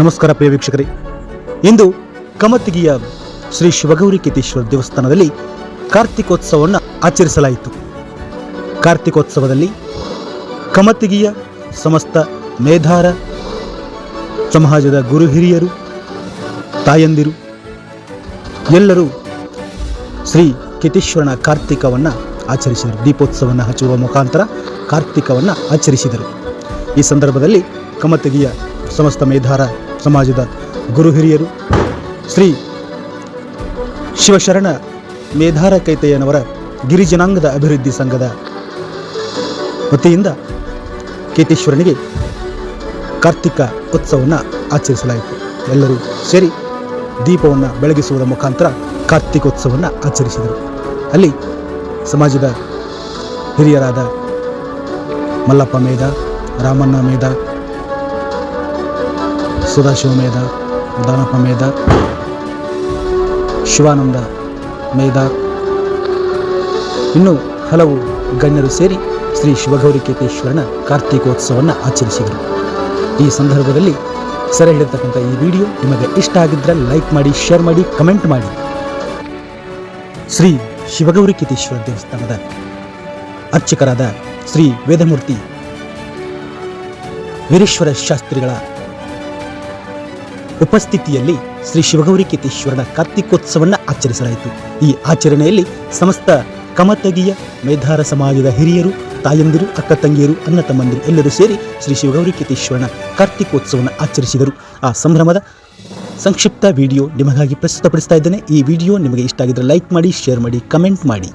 ನಮಸ್ಕಾರ ಪ್ರಿಯ ವೀಕ್ಷಕರೇ. ಇಂದು ಕಮತಿಗಿಯ ಶ್ರೀ ಶಿವಗೌರಿ ಕೇತೇಶ್ವರ ದೇವಸ್ಥಾನದಲ್ಲಿ ಕಾರ್ತಿಕೋತ್ಸವವನ್ನು ಆಚರಿಸಲಾಯಿತು. ಕಾರ್ತಿಕೋತ್ಸವದಲ್ಲಿ ಕಮತಿಗಿಯ ಸಮಸ್ತ ಮೇಧಾರ, ಸಮಾಜದ ಗುರು ಹಿರಿಯರು, ತಾಯಂದಿರು, ಎಲ್ಲರೂ ಶ್ರೀ ಕೇತೇಶ್ವರನ ಕಾರ್ತಿಕವನ್ನು ಆಚರಿಸಿದರು. ದೀಪೋತ್ಸವವನ್ನು ಹಚ್ಚುವ ಮುಖಾಂತರ ಕಾರ್ತಿಕವನ್ನು ಆಚರಿಸಿದರು. ಈ ಸಂದರ್ಭದಲ್ಲಿ ಕಮತಗಿಯ ಸಮಸ್ತ ಮೇಧಾರ ಸಮಾಜದ ಗುರು ಹಿರಿಯರು, ಶ್ರೀ ಶಿವಶರಣ ಮೇಧಾರ ಕೈತಯ್ಯನವರ ಗಿರಿಜನಾಂಗದ ಅಭಿವೃದ್ಧಿ ಸಂಘದ ವತಿಯಿಂದ ಕೇತೇಶ್ವರನಿಗೆ ಕಾರ್ತಿಕ ಉತ್ಸವವನ್ನು ಆಚರಿಸಲಾಯಿತು. ಎಲ್ಲರೂ ಸೇರಿ ದೀಪವನ್ನು ಬೆಳಗಿಸುವುದರ ಮುಖಾಂತರ ಕಾರ್ತಿಕೋತ್ಸವವನ್ನು ಆಚರಿಸಿದರು. ಅಲ್ಲಿ ಸಮಾಜದ ಹಿರಿಯರಾದ ಮಲ್ಲಪ್ಪ ಮೇಧ, ರಾಮಣ್ಣ ಮೇಧ ಸದಾಶಿವ ಮೇಧ ದಾನಪ್ಪ ಮೇಧ, ಶಿವಾನಂದ ಮೇಧ. ಇನ್ನೂ ಹಲವು ಗಣ್ಯರು ಸೇರಿ ಶ್ರೀ ಶಿವಗೌರಿ ಕೇತೇಶ್ವರನ ಕಾರ್ತಿಕೋತ್ಸವವನ್ನ ಆಚರಿಸಿದರು. ಈ ಸಂದರ್ಭದಲ್ಲಿ ಸೆರೆ ಹಿಡಿರ್ತಕ್ಕಂಥ ಈ ವಿಡಿಯೋ ನಿಮಗೆ ಇಷ್ಟ ಆಗಿದ್ದರೆ ಲೈಕ್ ಮಾಡಿ, ಶೇರ್ ಮಾಡಿ, ಕಮೆಂಟ್ ಮಾಡಿ. ಶ್ರೀ ಶಿವಗೌರಿ ಕೇತೇಶ್ವರ ದೇವಸ್ಥಾನದ ಅರ್ಚಕರಾದ ಶ್ರೀ ವೇದಮೂರ್ತಿ ವೀರೇಶ್ವರ ಶಾಸ್ತ್ರಿಗಳ ಉಪಸ್ಥಿತಿಯಲ್ಲಿ ಶ್ರೀ ಶಿವಗೌರಿ ಕೇತೇಶ್ವರನ ಕಾರ್ತಿಕೋತ್ಸವವನ್ನು ಆಚರಿಸಲಾಯಿತು. ಈ ಆಚರಣೆಯಲ್ಲಿ ಸಮಸ್ತ ಕಮತಗಿಯ ಮೇಧಾರ ಸಮಾಜದ ಹಿರಿಯರು, ತಾಯಂದಿರು, ಅಕ್ಕ ತಂಗಿಯರು, ಅಣ್ಣ ತಮ್ಮಂದಿರು ಎಲ್ಲರೂ ಸೇರಿ ಶ್ರೀ ಶಿವಗೌರಿ ಕೇತೇಶ್ವರನ ಕಾರ್ತಿಕೋತ್ಸವವನ್ನು ಆಚರಿಸಿದರು. ಆ ಸಂಭ್ರಮದ ಸಂಕ್ಷಿಪ್ತ ವಿಡಿಯೋ ನಿಮಗಾಗಿ ಪ್ರಸ್ತುತಪಡಿಸ್ತಾ ಇದ್ದೇನೆ. ಈ ವಿಡಿಯೋ ನಿಮಗೆ ಇಷ್ಟ ಆಗಿದ್ದರೆ ಲೈಕ್ ಮಾಡಿ, ಶೇರ್ ಮಾಡಿ, ಕಮೆಂಟ್ ಮಾಡಿ.